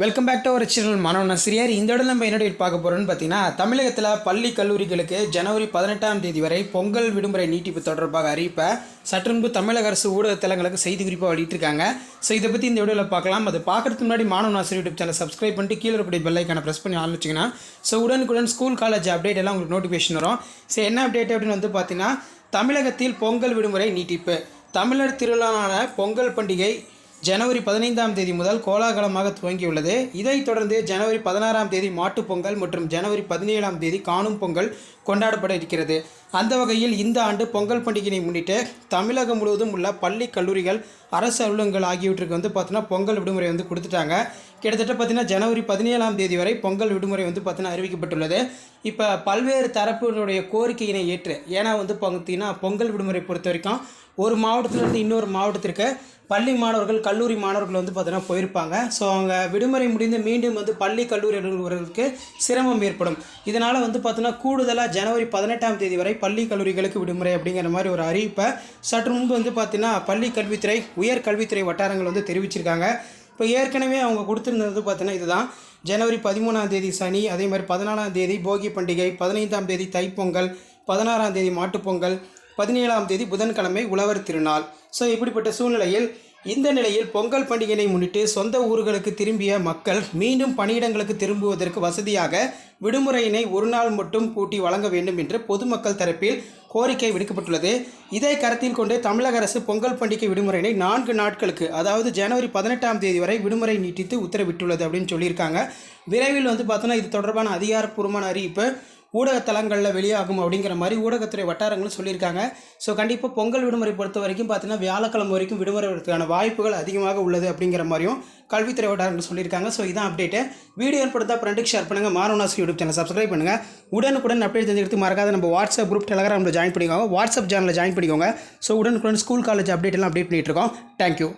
Welcome back to ஒரு channel மாணவன் ஆசிரியர் இந்த இடம் நம்ம என்ன பார்க்க போகிறோம்னு பார்த்தீங்கன்னா தமிழகத்தில் பள்ளி கல்லூரிகளுக்கு ஜனவரி பதினெட்டாம் தேதி வரை பொங்கல் விடுமுறை நீட்டிப்பு தொடர்பாக அறிவிப்பை சற்று முன்பு தமிழக அரசு ஊடகத்தலங்களுக்கு செய்தி குறிப்பாக வெளியிட்டிருக்காங்க. ஸோ இதை பற்றி இந்த வீடியோவில் பார்க்கலாம். அது பார்க்குறதுக்கு முன்னாடி மாணவன் ஆசிரியர் யூடியூப் சேனல் சப்ஸ்கிரைப் பண்ணிட்டு கீழே இருக்கக்கூடிய பெல்லைக்கான ப்ரெஸ் பண்ணி ஆள் வச்சிங்கன்னா ஸோ உடனுக்குடன் ஸ்கூல் காலேஜ் அப்டேட் எல்லாம் உங்களுக்கு நோட்டிஃபிகேஷன் வரும். ஸோ என்ன அப்டேட் அப்படின்னு வந்து பார்த்தீங்கன்னா தமிழகத்தில் பொங்கல் விடுமுறை நீட்டிப்பு. தமிழர் திருவிழாவான பொங்கல் பண்டிகை ஜனவரி பதினைந்தாம் தேதி முதல் கோலாகலமாக துவங்கியுள்ளது. இதைத் தொடர்ந்து ஜனவரி பதினாறாம் தேதி மாட்டுப் பொங்கல் மற்றும் ஜனவரி பதினேழாம் தேதி காணும் பொங்கல் கொண்டாடப்பட இருக்கிறது அந்த வகையில் இந்த ஆண்டு பொங்கல் பண்டிகையை முன்னிட்டு தமிழகம் முழுவதும் உள்ள பள்ளி கல்லூரிகள் அரசு அலுவலகங்கள் ஆகியவற்றுக்கு வந்து பார்த்தீங்கன்னா பொங்கல் விடுமுறை வந்து கொடுத்துட்டாங்க. கிட்டத்தட்ட பார்த்தீங்கன்னா ஜனவரி பதினேழாம் தேதி வரை பொங்கல் விடுமுறை வந்து பார்த்தீங்கன்னா அறிவிக்கப்பட்டுள்ளது. இப்போ பல்வேறு தரப்பினுடைய கோரிக்கையினை ஏற்று ஏன்னா வந்து பார்த்தீங்கன்னா பொங்கல் விடுமுறை பொறுத்த வரைக்கும் ஒரு மாவட்டத்திலிருந்து இன்னொரு மாவட்டத்திற்கு பள்ளி மாணவர்கள் கல்லூரி மாணவர்கள் வந்து பார்த்தீங்கன்னா போயிருப்பாங்க. ஸோ அவங்க விடுமுறை முடிந்து மீண்டும் வந்து பள்ளி கல்லூரி அலுவலர்களுக்கு சிரமம் ஏற்படும். இதனால் வந்து பார்த்தீங்கன்னா கூடுதலாக ஜனவரி பதினெட்டாம் தேதி வரை பள்ளி கல்லூரிகளுக்கு விடுமுறை அப்படிங்கிற மாதிரி ஒரு அறிவிப்பை சற்று முன்பு வந்து பார்த்தீங்கன்னா பள்ளி கல்வித்துறை உயர் கல்வித்துறை வட்டாரங்கள் வந்து தெரிவிச்சிருக்காங்க. இப்போ ஏற்கனவே அவங்க கொடுத்துருந்தது பார்த்தீங்கன்னா இதுதான். ஜனவரி பதிமூணாம் தேதி சனி அதே மாதிரி பதினாலாம் தேதி போகி பண்டிகை பதினைந்தாம் தேதி தைப்பொங்கல் பதினாறாம் தேதி மாட்டுப்பொங்கல் பதினேழாம் தேதி புதன்கிழமை உழவர் திருநாள். ஸோ இப்படிப்பட்ட சூழ்நிலையில் இந்த நிலையில் பொங்கல் பண்டிகையை முன்னிட்டு சொந்த ஊர்களுக்கு திரும்பிய மக்கள் மீண்டும் பணியிடங்களுக்கு திரும்புவதற்கு வசதியாக விடுமுறையினை ஒரு நாள் மட்டும் கூட்டி வழங்க வேண்டும் என்று பொதுமக்கள் தரப்பில் கோரிக்கை விடுக்கப்பட்டுள்ளது. இதை கருத்தில் கொண்டு தமிழக அரசு பொங்கல் பண்டிகை விடுமுறையினை நான்கு நாட்களுக்கு அதாவது ஜனவரி பதினெட்டாம் தேதி வரை விடுமுறை நீட்டித்து உத்தரவிட்டுள்ளது அப்படின்னு சொல்லியிருக்காங்க. விரைவில் வந்து பார்த்தோன்னா இது தொடர்பான அதிகாரப்பூர்வமான அறிவிப்பு. ஊடகத்தலங்களில் வெளியாகும் அப்படிங்கிற மாதிரி ஊடகத்துறை வட்டாரங்களும் சொல்லியிருக்காங்க. ஸோ கண்டிப்பாக பொங்கல் விடுமுறை பொறுத்த வரைக்கும் பார்த்தீங்கன்னா வியாழக்கிழமை வரைக்கும் விடுமுறை வரதுக்கான வாய்ப்புகள் அதிகமாக உள்ளது அப்படிங்கிற மாதிரியும் கல்வித்துறை வட்டாரங்கள் சொல்லியிருக்காங்க. ஸோ இதான் அப்டேட்டு வீடியோ ஏற்படுத்தா ஃப்ரெண்டுக்கு ஷேர் பண்ணுங்கள் மாரோனாஸ் யூடியூப் சேனல் சப்ஸ்கிரைப் பண்ணுங்கள் உடனுக்குடன் அப்டேட் தெரிஞ்சுக்கிறது மறக்காத நம்ம வாட்ஸ்அப் குரூப் டெலகிராமில் ஜாயின் பண்ணிக்கோங்க. வாட்ஸ்அப் சேனலில் ஜாயின் பண்ணிக்கோங்க. ஸோ உடனுக்குடன் ஸ்கூல் காலேஜ் அப்டேட் எல்லாம் அப்டேட் பண்ணிகிட்ருக்கோம் இருக்கோம். Thank you